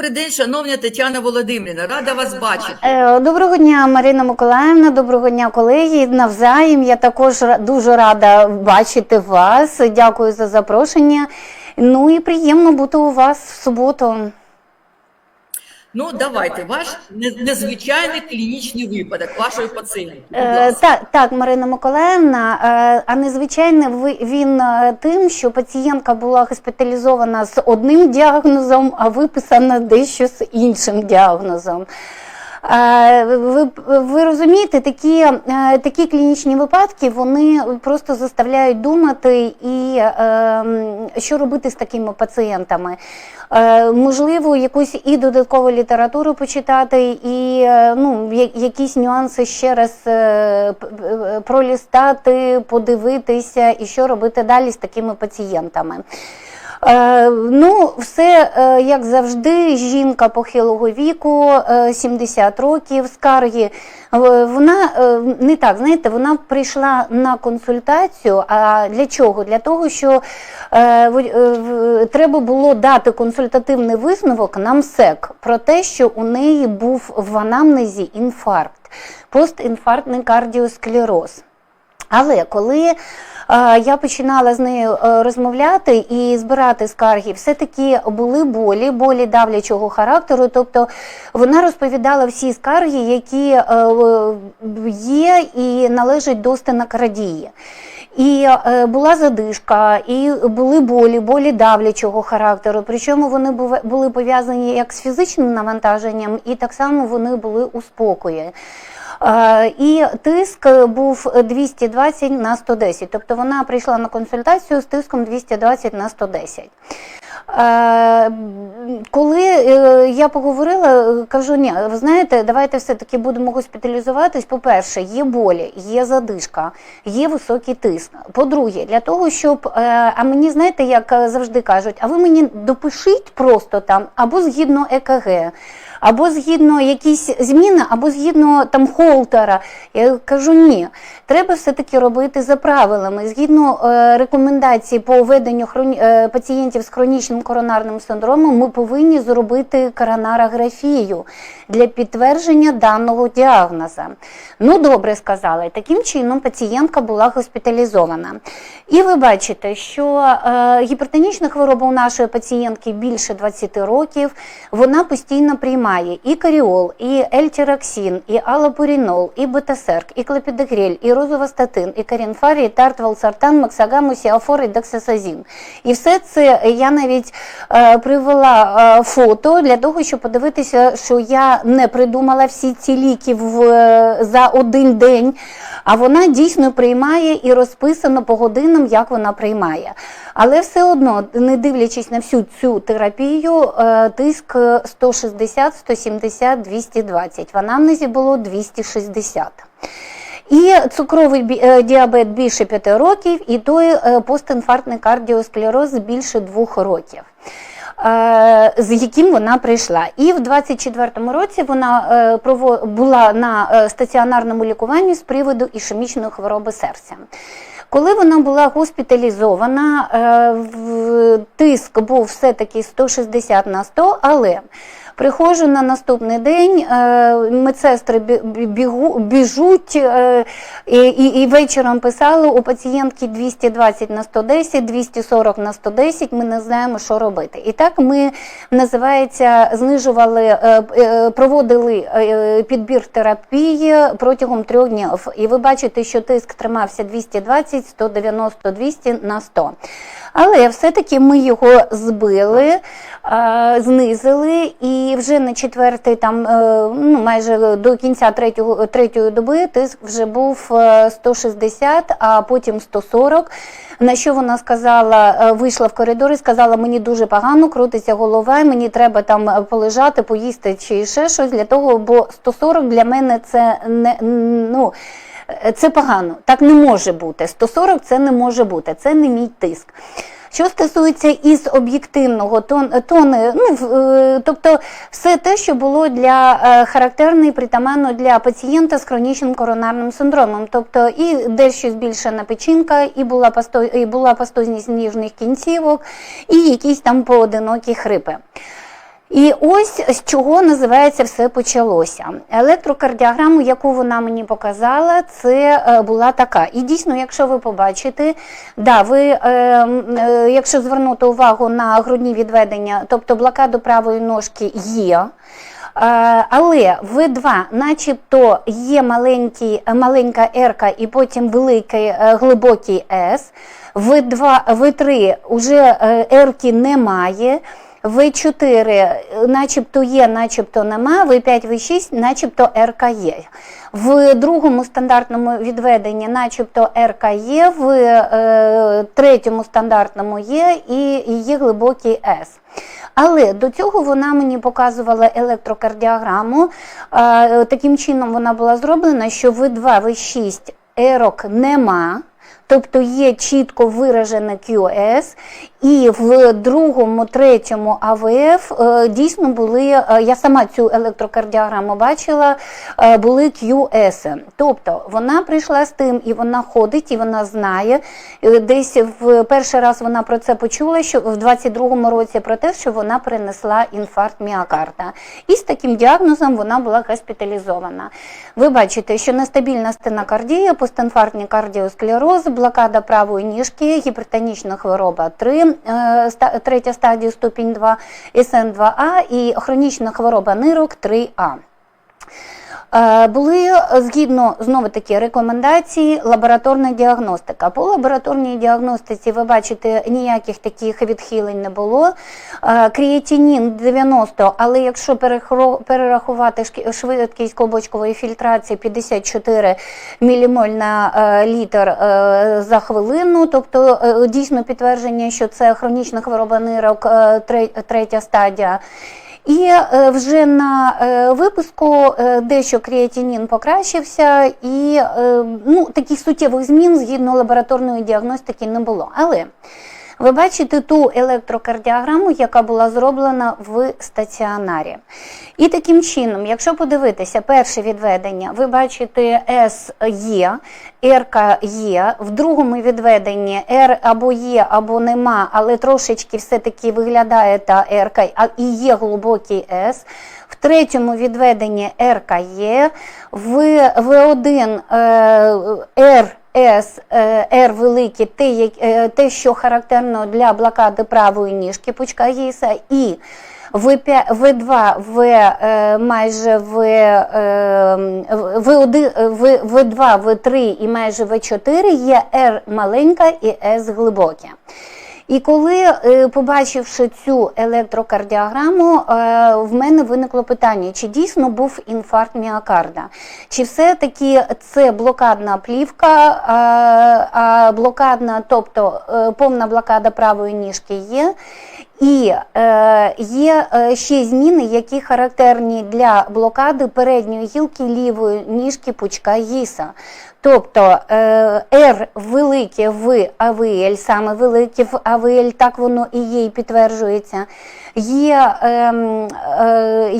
Добрий день, шановна Тетяна Володимирівна. Рада вас бачити. Е, Доброго дня, Марина Миколаївна, доброго дня, колеги. Навзаєм. Я також дуже рада бачити вас. Дякую за запрошення. Ну і приємно бути у вас в суботу. Ну, давайте, ваш незвичайний клінічний випадок вашої пацієнтки. Е, так, так, Марина Миколаївна, е, а незвичайний ви- він е, тим, що пацієнтка була госпіталізована з одним діагнозом, а виписана дещо з іншим діагнозом. Е, Ви, ви розумієте, такі, е, такі клінічні випадки вони просто заставляють думати, і е, що робити з такими пацієнтами. Можливо, якусь і додаткову літературу почитати, і ну, якісь нюанси ще раз пролістати, подивитися, і що робити далі з такими пацієнтами. Е, ну, все е, як завжди, жінка похилого віку, е, 70 років, скарги. Е, Вона е, не так, знаєте, вона прийшла на консультацію. А для чого? Для того, що е, е, треба було дати консультативний висновок на МСЕК про те, що у неї був в анамнезі інфаркт, постінфарктний кардіосклероз. Але коли е, я починала з нею е, розмовляти і збирати скарги, все-таки були болі, болі давлячого характеру. Тобто вона розповідала всі скарги, які е, є і належать до стенокардії. І була задишка, і були болі, болі давлячого характеру. Причому вони були пов'язані як з фізичним навантаженням, і так само вони були у спокої. Е, І тиск був 220 на 110. Тобто вона прийшла на консультацію з тиском 220 на 110. Е, Коли е, я поговорила, кажу, ні, ви знаєте, давайте все-таки будемо госпіталізуватись. По-перше, є болі, є задишка, є високий тиск. По-друге, для того, щоб, а мені знаєте, як завжди кажуть, а ви мені допишіть просто там або згідно ЕКГ, або згідно якісь зміни, або згідно там холтера. Я кажу, ні, треба все-таки робити за правилами. Згідно е, рекомендацій по веденню хроні... е, пацієнтів з хронічним коронарним синдромом, ми повинні зробити коронарографію для підтвердження даного діагноза. Ну, добре сказала. Таким чином пацієнтка була госпіталізована. І ви бачите, що е, гіпертонічна хвороба у нашої пацієнтки більше 20 років. Вона постійно приймає і каріол, і ельтіроксин, і алапурінол, і бетасерк, і клопідогрель, і розовостатин, і карінфарі, і тартвал, сартан, максагаму, сіафор і дексасазін. І все це я навіть е, привела е, фото для того, щоб подивитися, що я не придумала всі ці ліки в, е, за один день, а вона дійсно приймає і розписано по годинам, як вона приймає. Але все одно, не дивлячись на всю цю терапію, е, тиск 160, 170, 220. В анамнезі було 260. І цукровий е, діабет більше 5 років, і той е, постінфарктний кардіосклероз більше 2 років. З яким вона прийшла, і в 24-му році вона була на стаціонарному лікуванні з приводу ішемічної хвороби серця. Коли вона була госпіталізована, е, тиск був все-таки 160 на 100, але приходжу на наступний день, е, медсестри бі- бі- бігу- біжуть е, і, і, і вечором писали у пацієнтки 220 на 110, 240 на 110, ми не знаємо, що робити. І так ми, називається, знижували, е, проводили підбір терапії протягом трьох днів. І ви бачите, що тиск тримався 220, 190, 200 на 100. Але все-таки ми його збили, знизили, і вже на четвертий, там, е, ну, майже до кінця третього, третьої доби тиск вже був е, 160, а потім 140. На що вона сказала, е, вийшла в коридор і сказала, мені дуже погано, крутиться голова, мені треба там е, полежати, поїсти чи ще щось для того, бо 140 для мене це не ну. Е, Це погано, так не може бути. 140 це не може бути, це не мій тиск. Що стосується із об'єктивного тон, тони, ну, е, тобто все те, що було для е, характерно і притаманно для пацієнта з хронічним коронарним синдромом, тобто і дещо збільшена печінка, і була, пасто, і була пастозність ніжних кінцівок, і якісь там поодинокі хрипи. І ось з чого називається все почалося. Електрокардіограму, яку вона мені показала, це е, була така. І дійсно, якщо ви побачите, да, ви, е, е, якщо звернути увагу на грудні відведення, тобто блокаду правої ножки є. Е, Але В2, начебто, є маленький, маленька Р і потім великий е, глибокий С. В2, В3 вже Р немає. В4 е, начебто є, начебто нема, В5, В6, начебто РК є. В другому стандартному відведенні начебто РК є, в е, третьому стандартному є і, і є глибокий С. Але до цього вона мені показувала електрокардіограму. Е, таким чином вона була зроблена, що В2, В6 ерок нема. Тобто є чітко виражене QS, і в другому, третьому АВФ е, дійсно були, е, я сама цю електрокардіограму бачила, е, були QS. Тобто вона прийшла з тим, і вона ходить, і вона знає. Десь в перший раз вона про це почула, що в 22-му році про те, що вона перенесла інфаркт міокарда. І з таким діагнозом вона була госпіталізована. Ви бачите, що нестабільна стенокардія, постінфарктний кардіосклероз, блокада правої ніжки, гіпертонічна хвороба 3, е, третя стадія ступінь 2, СН2А і хронічна хвороба нирок 3А. Е, Були е, згідно знову таки рекомендації лабораторна діагностика. По лабораторній діагностиці ви бачите ніяких таких відхилень не було. Е, 90, але якщо перерахувати швидкість клубочкової фільтрації 54 мілімоль на літр за хвилину, тобто дійсно підтвердження, що це хронічна хвороба нирок, третя стадія. І е, вже на е, випуску е, дещо креатинін покращився, і ну, таких суттєвих змін згідно лабораторної діагностики не було. Але ви бачите ту електрокардіограму, яка була зроблена в стаціонарі. І таким чином, якщо подивитися перше відведення, ви бачите С є, РК є, в другому відведенні Р або є, або нема, але трошечки все-таки виглядає та РК, і є глибокий С. В третьому відведенні РК є, в В1 е, Р С, е, Р велике, те, е, те, що характерно для блокади правої ніжки пучка гіса, і В5, В2, В е, майже В, е, В1, В, В2, В3 і майже В4 є Р маленька і С глибоке. І коли, е, побачивши цю електрокардіограму, е, в мене виникло питання, чи дійсно був інфаркт міокарда, чи все-таки це блокадна плівка, е, а блокадна, тобто повна блокада правої ніжки є. І е, є е, ще зміни, які характерні для блокади передньої гілки лівої ніжки пучка гіса. Тобто е, R велике в АВЛ, саме велике в АВЛ, так воно і є, і підтверджується. Є, ем, е,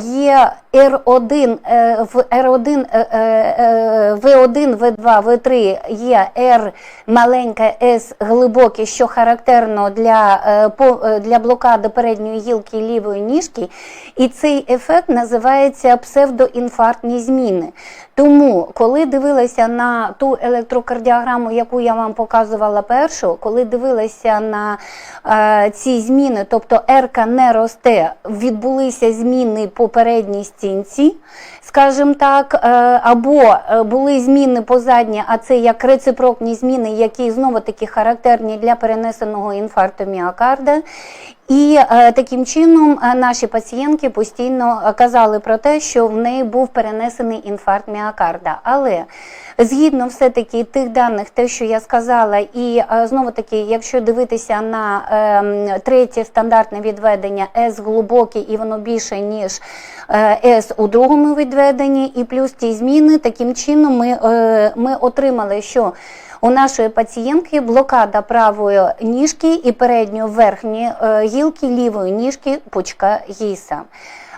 R1, е, в R1, е, е, V1, V2, V3 є R маленька, S глибоке, що характерно для, е, е, для блокади передньої гілки лівої ніжки. І цей ефект називається псевдоінфарктні зміни. Тому, коли дивилася на ту електрокардіограму, яку я вам показувала першу, коли дивилася на е, ці зміни, тобто РК не росте, відбулися зміни по стінці, скажімо так, е, або е, були зміни позадні, а це як рецепрокні зміни, які знову таки характерні для перенесеного інфаркту міокарда. І е, таким чином наші пацієнтки постійно казали про те, що в неї був перенесений інфаркт міокарда. Але згідно все-таки тих даних, те, що я сказала, і е, знову таки, якщо дивитися на е, третє стандартне відведення С глибоке і воно більше, ніж е, С у другому відведенні, і плюс ті зміни, таким чином ми, е, ми отримали, що у нашої пацієнтки блокада правої ніжки і передньої верхньої е, гілки лівої ніжки пучка гіса.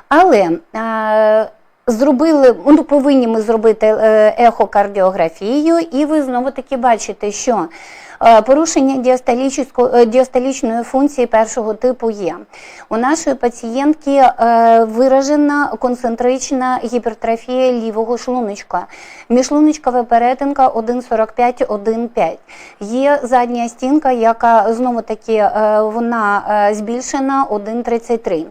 Але е, зробили, ну, повинні ми зробити е, ехокардіографію, і ви знову таки бачите, що Порушення діастолічсько- е, діастолічної функції першого типу є. У нашої пацієнтки е, виражена концентрична гіпертрофія лівого шлуночка. Міжшлуночкова перетинка 1,45-1,5. Є задня стінка, яка знову таки е, вона е, збільшена 1,33.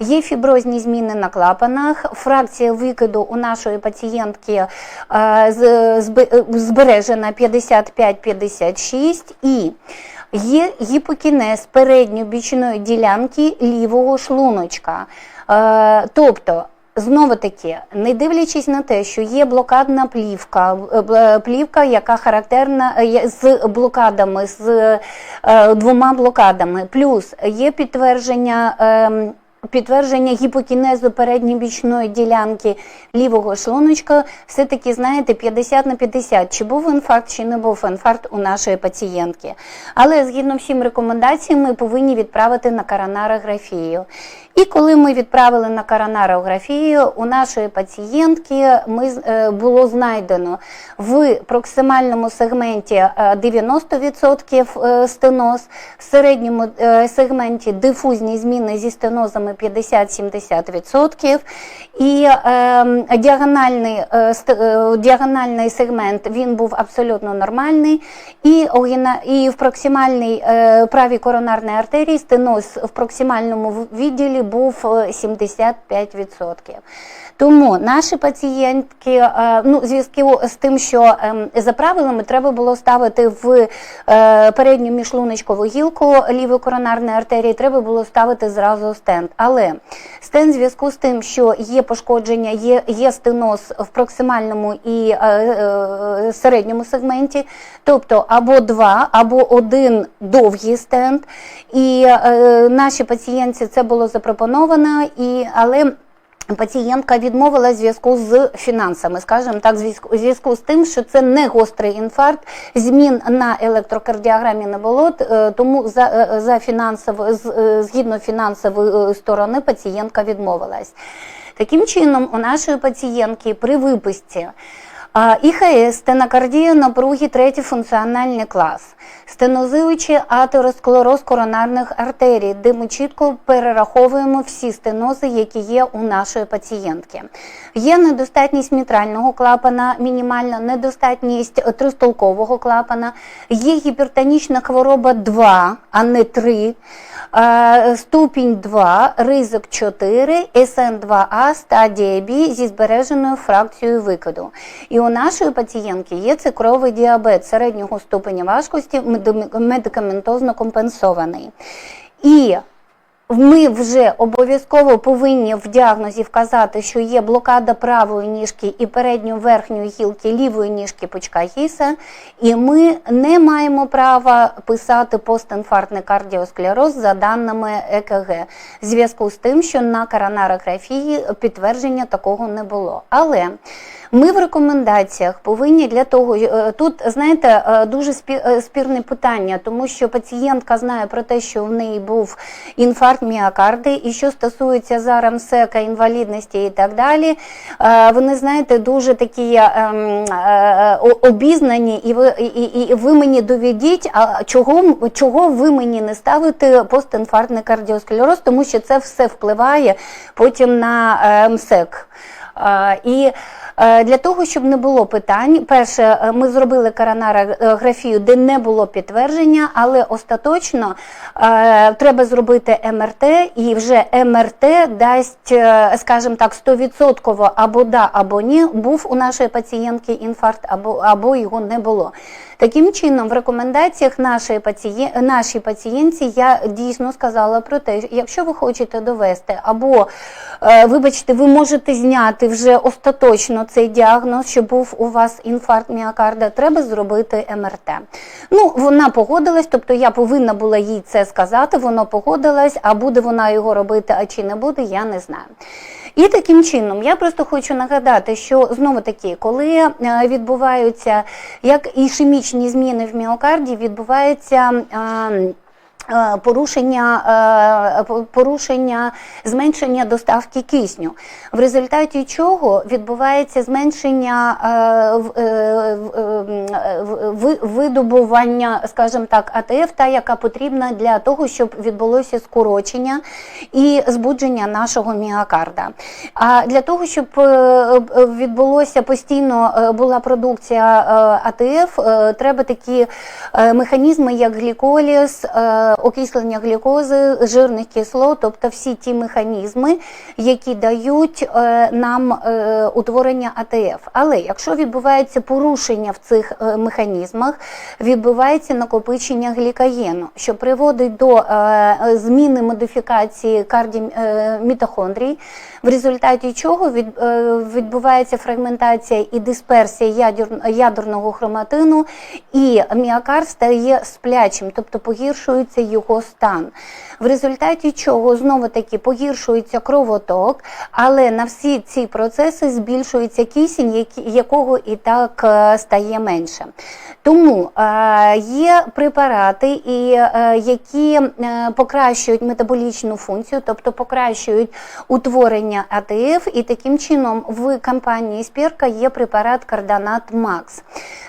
Є фіброзні зміни на клапанах. Фракція викиду у нашої пацієнтки е, е, збережена 55-56 і є гіпокінез передньобічної ділянки лівого шлуночка. Е, Тобто, знову таки, не дивлячись на те, що є блокадна плівка, е, плівка, яка характерна е, з блокадами, з е, двома блокадами, плюс є підтвердження. Підтвердження гіпокінезу передньобічної ділянки лівого шлуночка все-таки, знаєте, 50 на 50, чи був інфаркт, чи не був інфаркт у нашої пацієнтки. Але згідно всім рекомендаціям, ми повинні відправити на коронарографію. І коли ми відправили на коронарографію, у нашої пацієнтки ми, е, було знайдено в проксимальному сегменті е, 90% е, стеноз, в середньому е, сегменті дифузні зміни зі стенозами 50-70%, і е, діагональний, е, е, діагональний сегмент він був абсолютно нормальний, і, і в проксимальній е, правій коронарній артерії стеноз в проксимальному відділі був е, 75%. Тому наші пацієнтки, е, ну, зв'язку з тим, що ем, за правилами треба було ставити в е, передню міжшлуночкову гілку лівої коронарної артерії, треба було ставити зразу стенд. Але стенд зв'язку з тим, що є пошкодження, є, є стеноз в проксимальному і е, середньому сегменті, тобто або два, або один довгий стенд. І нашій пацієнтці це було запропоновано, і, але Пацієнтка відмовила зв'язку з фінансами, скажімо так, зв'язку- з тим, що це не гострий інфаркт, змін на електрокардіограмі не було, е, тому за, е, за фінансово, е, згідно фінансової е, сторони пацієнтка відмовилась. Таким чином, у нашої пацієнтки при виписці ІХС, стенокардія напруги, третій функціональний клас, стенозуючий атеросклероз коронарних артерій, де ми чітко перераховуємо всі стенози, які є у нашої пацієнтки. Є недостатність мітрального клапана, мінімальна недостатність тристолкового клапана, є гіпертонічна хвороба 2, а не 3. Е, Ступінь 2, ризик 4, СН2А, стадія Б зі збереженою фракцією викиду. І у нашої пацієнтки є цукровий діабет середнього ступеня важкості, медикаментозно компенсований. І ми вже обов'язково повинні в діагнозі вказати, що є блокада правої ніжки і передньої верхньої гілки лівої ніжки пучка гіса, і ми не маємо права писати постінфарктний кардіосклероз за даними ЕКГ, в зв'язку з тим, що на коронарографії підтвердження такого не було. Але ми в рекомендаціях повинні для того, е, тут знаєте, е, дуже е, спірне питання, тому що пацієнтка знає про те, що в неї був інфаркт міокарди, і що стосується зараз МСЕКа, інвалідності і так далі, вони знаєте, дуже такі ем, обізнані, і ви, і, і- ви мені доведіть, а чого, чого ви мені не ставите постінфарктний кардіосклероз, тому що це все впливає потім на МСЕК. І для того, щоб не було питань, перше, е, ми зробили коронарографію, де не було підтвердження, але остаточно е, треба зробити МРТ, і вже МРТ дасть, е, скажімо так, 100% або да, або ні, був у нашої пацієнтки інфаркт, або, або його не було. Таким чином, в рекомендаціях нашої пацієн... нашій пацієнтці я дійсно сказала про те, що якщо ви хочете довести, або, е, вибачте, ви можете зняти вже остаточно цей діагноз, що був у вас інфаркт міокарда, треба зробити МРТ. Ну, вона погодилась, тобто я повинна була їй це сказати, вона погодилась, а буде вона його робити, а чи не буде, я не знаю. І таким чином я просто хочу нагадати, що знову таки, коли е, відбуваються як ішемічні зміни в міокарді, відбувається. Е, порушення, е, порушення зменшення доставки кисню, в результаті чого відбувається зменшення е, видобування, скажімо так, АТФ, та яка потрібна для того, щоб відбулося скорочення і збудження нашого міокарда. А для того, щоб відбулося постійно була продукція АТФ, треба такі механізми, як гліколіз, окислення глюкози, жирних кислот, тобто всі ті механізми, які дають е, нам е, утворення АТФ. Але якщо відбувається порушення в цих е, механізмах, відбувається накопичення глікогену, що приводить до зміни модифікації карді, е, мітохондрій, в результаті чого е, відбувається фрагментація і дисперсія ядер, ядерного хроматину, і міокард стає сплячим, тобто погіршується його стан. В результаті чого знову таки погіршується кровоток, але на всі ці процеси збільшується кисень, якого і так е, стає менше. Тому е, є препарати, які покращують метаболічну функцію, тобто покращують утворення АТФ, і таким чином в компанії Спірка є препарат Карданат Макс.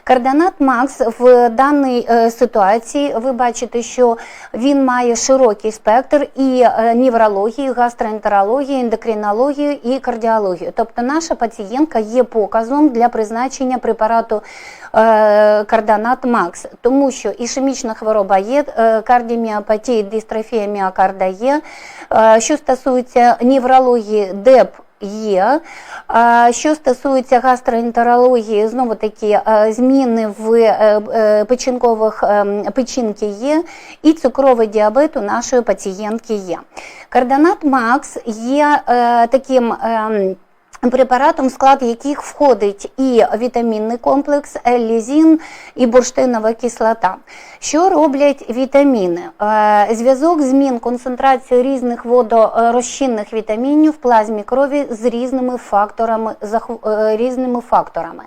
Карданат Макс в даній е, ситуації ви бачите, що він має широкий спектр і е, неврології, гастроентерології, ендокринології і кардіологію. Тобто наша пацієнтка є показом для призначення препарату е, Карданат Макс, тому що ішемічна хвороба є, е, кардіоміопатія, дистрофія міокарда є. Е, Що стосується неврології, ДЕП Є. Що стосується гастроентерології, знову таки е, зміни в печінкових печінки є, і цукровий діабет у нашої пацієнтки є. Карданат Макс є таким. Препаратом, в склад яких входить і вітамінний комплекс, лізін і бурштинова кислота. Що роблять вітаміни? Е, Зв'язок змін концентрації різних водорозчинних вітамінів в плазмі крові з різними факторами. е, різними факторами.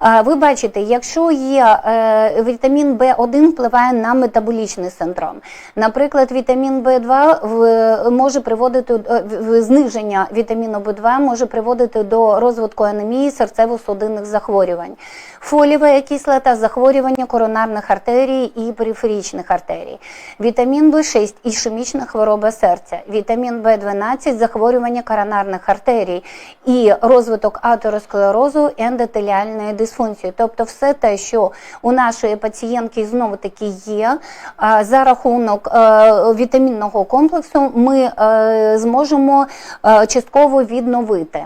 Е, Ви бачите, якщо є е, вітамін В1 впливає на метаболічний синдром. Наприклад, вітамін В2 може приводити е, в- в- зниження вітаміну В2 може приводити до розвитку анемії серцево-судинних захворювань. Фолієва кислота захворювання коронарних артерій і периферичних артерій. Вітамін В6 ішемічна хвороба серця. Вітамін В12 захворювання коронарних артерій і розвиток атеросклерозу ендотеліальної дисфункції. Тобто все те, що у нашої пацієнтки знову таки є, за рахунок е, вітамінного комплексу ми е, зможемо е, частково відновити.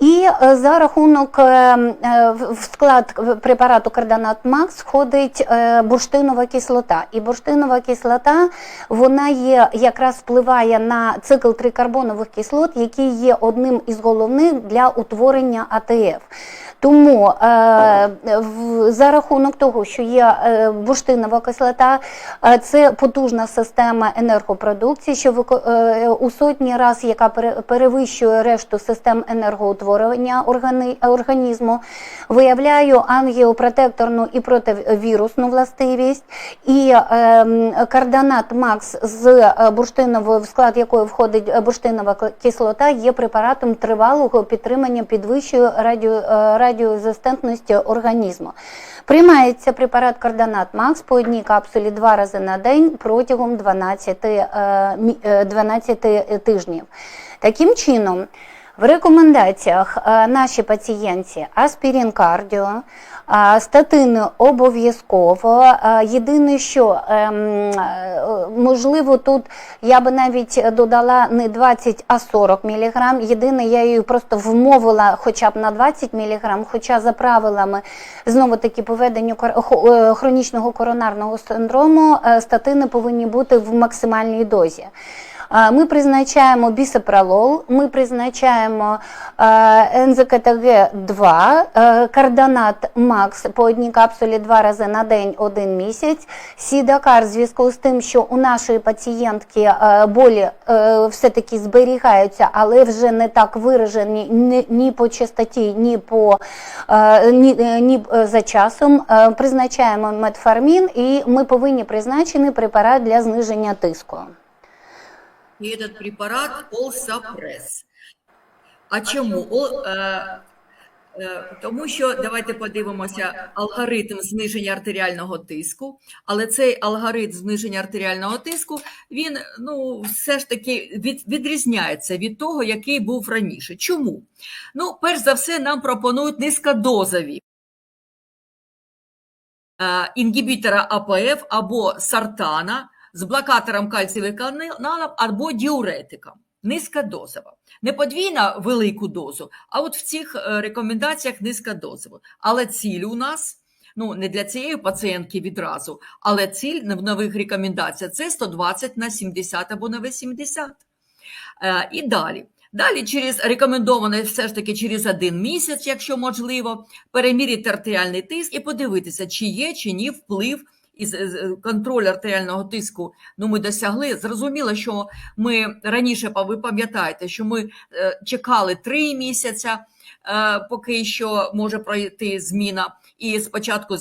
І е, за рахунок е, е, в склад препарату Карданат Макс входить е, бурштинова кислота. І бурштинова кислота вона є якраз впливає на цикл трикарбонових кислот, який є одним із головних для утворення АТФ. Тому е, за рахунок того, що є е, бурштинова кислота, е, це потужна система енергопродукції, що е, у сотні раз, яка перевищує решту систем енергоутворення організму, виявляє ангіопротекторну і противірусну властивість. І м, карданат Макс з бурштиновою, в склад якої входить бурштинова кислота, є препаратом тривалого підтримання підвищої радіо, е, радіозастентності організму. Приймається препарат Кардонат Макс по одній капсулі два рази на день протягом 12, е, мі- е, 12 тижнів. Таким чином, в рекомендаціях наші нашій аспірін кардіо, е, статини обов'язково. Єдине, що ем, е, можливо тут я би навіть додала не 20, а 40 мг. Єдине, я її просто вмовила хоча б на 20 мг, хоча за правилами знову таки поведенню кор- е, хронічного коронарного синдрому е, статини повинні бути в максимальній дозі. Ми призначаємо бісопролол, ми призначаємо е, НЗКТГ-2, е, кардонат Макс по одній капсулі два рази на день один місяць. Сідакар в зв'язку з тим, що у нашої пацієнтки болі все-таки зберігаються, але вже не так виражені ні, по частоті, ні, по, ні, е, ні е, за часом. Призначаємо метформін і ми повинні призначений препарат для зниження тиску. И этот препарат Олсапрес. А чому? Ол, е, е, тому що давайте подивимося алгоритм зниження артеріального тиску. Але цей алгоритм зниження артеріального тиску він ну все ж таки від, відрізняється від того, який був раніше. Чому? Ну, перш за все, нам пропонують низькодозові е, інгібітора АПФ або сартана з блокатором кальцієвих каналів або діуретиком. Низькодозова. Не подвійна велику дозу, а от в цих е, рекомендаціях низькодозово. Але ціль у нас, ну не для цієї пацієнтки відразу, але ціль в нових рекомендаціях це 120 на 70 або на 80. Е, І далі. Далі через рекомендовано все ж таки через один місяць, якщо можливо, переміряти артеріальний тиск і подивитися, чи є чи ні вплив із контроль артеріального тиску. Ну, ми досягли. Зрозуміло, що ми раніше ви пам'ятаєте, що ми е, чекали три місяця, е, поки що може пройти зміна. І спочатку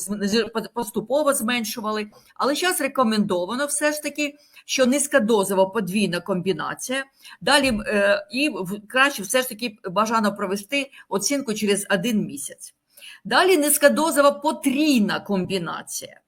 поступово зменшували, але зараз рекомендовано все ж таки, що низькодозова подвійна комбінація. Далі е, і краще все ж таки бажано провести оцінку через один місяць. Далі низькодозова потрійна комбінація.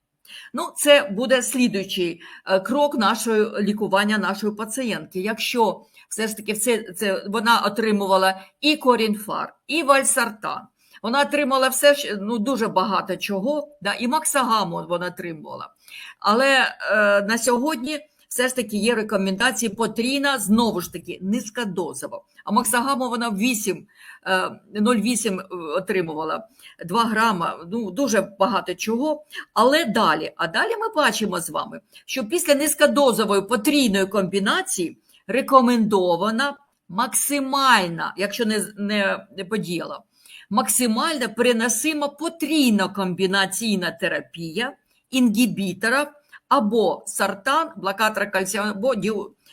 Ну, це буде слідуючий е, крок нашого лікування нашої пацієнтки. Якщо все ж таки це, це вона отримувала і корінфар, і вальсартан. Вона отримала все ну, дуже багато чого, да, і максагамон вона отримувала. Але е, на сьогодні все ж таки є рекомендації потрійна, знову ж таки, низькодозово. А максагаму вона 8, е, 0,8 отримувала, 2 грама, ну, дуже багато чого. Але далі, а далі ми бачимо з вами, що після низькодозової потрійної комбінації рекомендована максимальна, якщо не, не, не подіяла, максимальна переносима потрійна комбінаційна терапія інгібіторів або сартан, блокатора кальцію, або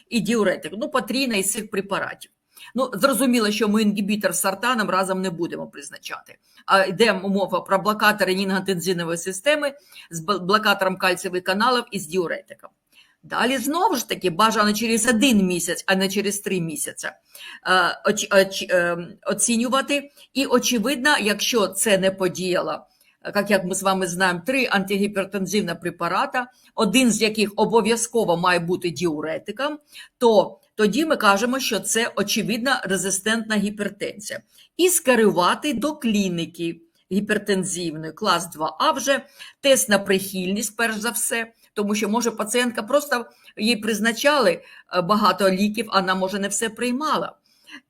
і діуретик. Ну, потрійна із цих препаратів. Ну, зрозуміло, що ми інгібітор з сартаном разом не будемо призначати. А йде мова про блокатори нінготензинової системи з блокатором кальцієвих каналів і з діуретиком. Далі знову ж таки бажано через один місяць, а не через три місяці е, оч- оч- е, оцінювати. І очевидно, якщо це не подіяло, е, як, ми з вами знаємо, три антигіпертензивні препарата, один з яких обов'язково має бути діуретиком, то тоді ми кажемо, що це очевидна резистентна гіпертензія. І скерувати до клініки гіпертензивної клас 2А вже тест на прихильність, перш за все, тому що може пацієнтка просто їй призначали е, багато ліків, а вона може не все приймала.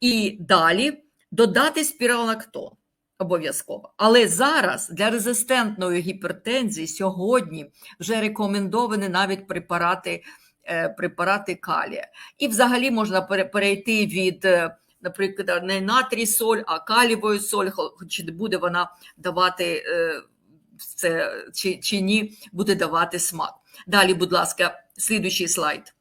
І далі додати спіралактон обов'язково. Але зараз для резистентної гіпертензії сьогодні вже рекомендовані навіть препарати, е, препарати калія. І взагалі можна перейти від, е, наприклад, не натрій соль, а калівої соль, хо- чи буде вона давати е, це чи, чи ні, буде давати смак. Далі, будь ласка, слідуючий слайд.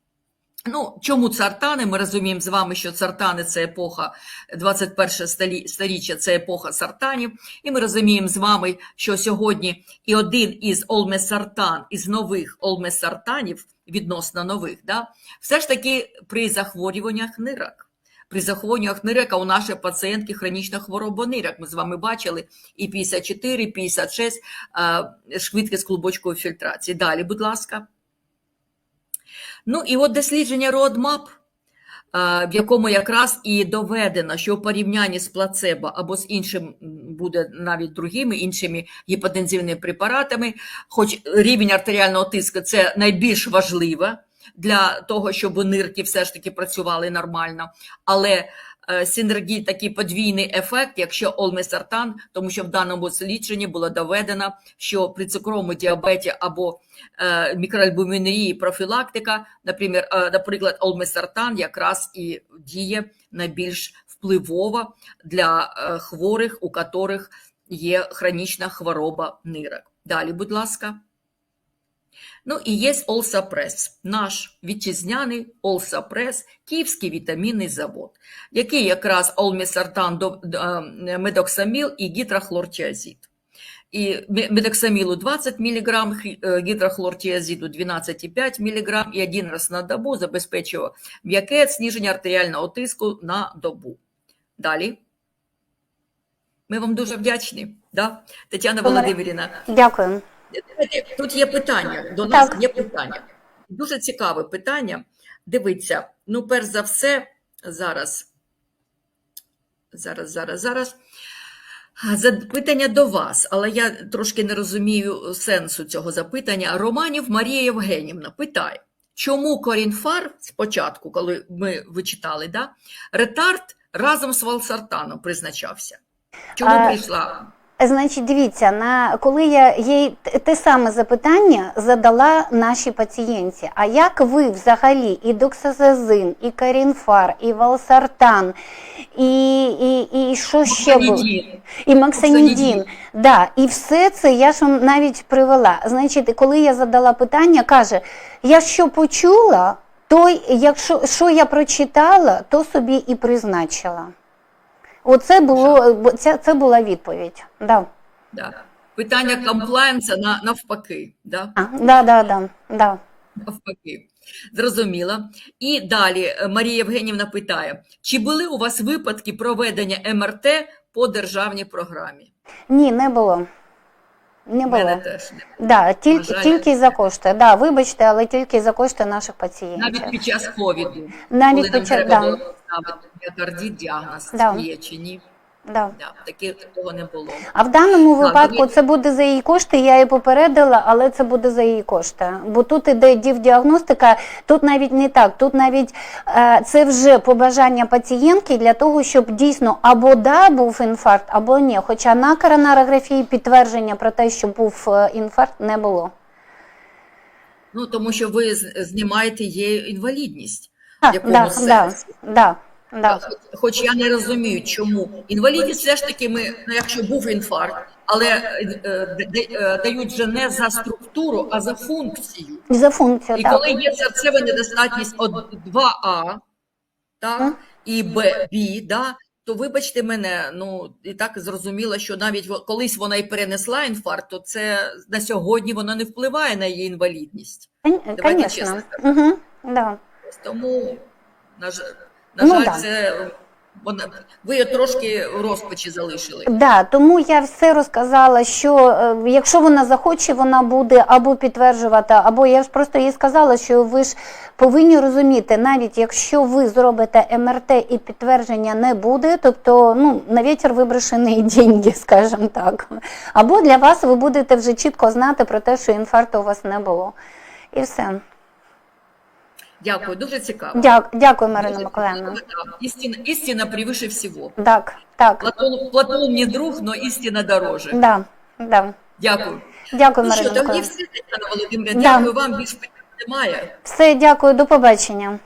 Ну, чому цартани? Ми розуміємо з вами, що цартани це епоха 21 столі- сторіччя, це епоха сартанів. І ми розуміємо з вами, що сьогодні і один із олмесартан, із нових олмесартанів, відносно нових, да, все ж таки при захворюваннях нирок. При захворюваннях нирок, а у нашої пацієнтки хронічна хвороба нирок. Ми з вами бачили і 54, і 56 а, швидкість клубочкової фільтрації. Далі, будь ласка. Ну і от дослідження Roadmap, в якому якраз і доведено, що у порівнянні з плацебо або з іншим буде навіть другими іншими гіпотензивними препаратами, хоч рівень артеріального тиску це найбільш важливо для того, щоб нирки все ж таки працювали нормально, але синергій, такий подвійний ефект, якщо олмесартан, тому що в даному дослідженні було доведено, що при цукровому діабеті або е, мікроальбумінурії профілактика, наприклад, е, олмесартан якраз і діє найбільш впливово для е, хворих, у котрих є хронічна хвороба нирок. Далі, будь ласка. Ну і є Олсапрес, наш вітчизняний Олсапрес, Київський вітамінний завод, який якраз олмісартан, е, медоксаміл і гідрохлортіазид. І медоксамілу 20 мг, гідрохлортіазиду 12,5 мг і один раз на добу забезпечує м'яке зниження артеріального тиску на добу. Далі. Ми вам дуже вдячні, да? Тетяна Володимирівна. Дякую. Знаєте, Тут є питання. До нас Так. є питання. Дуже цікаве питання. Дивіться, ну, перш за все, зараз. Зараз, зараз, зараз. Запитання до вас, але я трошки не розумію сенсу цього запитання. Романів Марія Євгенівна питає, чому Корінфар спочатку, коли ми вичитали, да, ретард разом з Валсартаном призначався? Чому А, прийшла? Значить, дивіться, на коли я їй те саме запитання задала нашій пацієнтці. А як ви взагалі і доксазазин, і карінфар, і валсартан, і, і, і що ще було? І Максанідін. Да, і все це я ж вам навіть привела. Значить, коли я задала питання, каже: я що почула, то якщо що я прочитала, то собі і призначила. Оце було це, це була відповідь. Да. Да. Питання комплаєнса на, навпаки. Да? А, да, да, да, да. Навпаки. Зрозуміла. І далі е, Марія Євгенівна питає: чи були у вас випадки проведення МРТ по державній програмі? Ні, не було. Не було. мене було. теж не. Да, тільки, тільки за кошти. Да, вибачте, але тільки за кошти наших пацієнтів. Навіть під час ковіду, Навіть коли під нам час- треба да. було ставити діагноз Да. є чи ні. Да. Да, таки, такого не було. А в даному випадку це буде за її кошти. Я її попередила, але це буде за її кошти. Бо тут іде діагностика, тут навіть не так. Тут навіть е, це вже побажання пацієнтки для того, щоб дійсно або да був інфаркт, або ні. Хоча на коронарографії підтвердження про те, що був е, інфаркт, не було. Ну, тому що ви знімаєте її інвалідність. В Так, якому да, да, сенсі? да, да. Хоч я не розумію, чому інвалідність все ж таки ми, ну якщо був інфаркт, але е, е, дають вже не за структуру, а за функцію. І за функцію, І так. коли є серцева недостатність от 2А, так, і Б, Б, да, то вибачте мене, ну і так зрозуміло, що навіть колись вона і перенесла інфаркт, то це на сьогодні воно не впливає на її інвалідність. Давайте чесно Угу, да. Тому, на жаль, на Ну, жаль, да. це ви трошки розпачі залишили. Да, тому я все розказала, що е, якщо вона захоче, вона буде або підтверджувати, або я ж просто їй сказала, що ви ж повинні розуміти, навіть якщо ви зробите МРТ і підтвердження не буде, тобто ну на вітер виброшені деньги, скажімо так. Або для вас ви будете вже чітко знати про те, що інфаркту у вас не було. І все. Дякую, дуже цікаво. Дя- дякую, Марина Миколаївна. Істина, істина превыше всього. Так, так, Платон, Платон не друг, но істина дороже. да, да. Дякую. Дякую, Ну що, Марина Миколаївна. дякую вам, більш немає. Все, дякую, до побачення.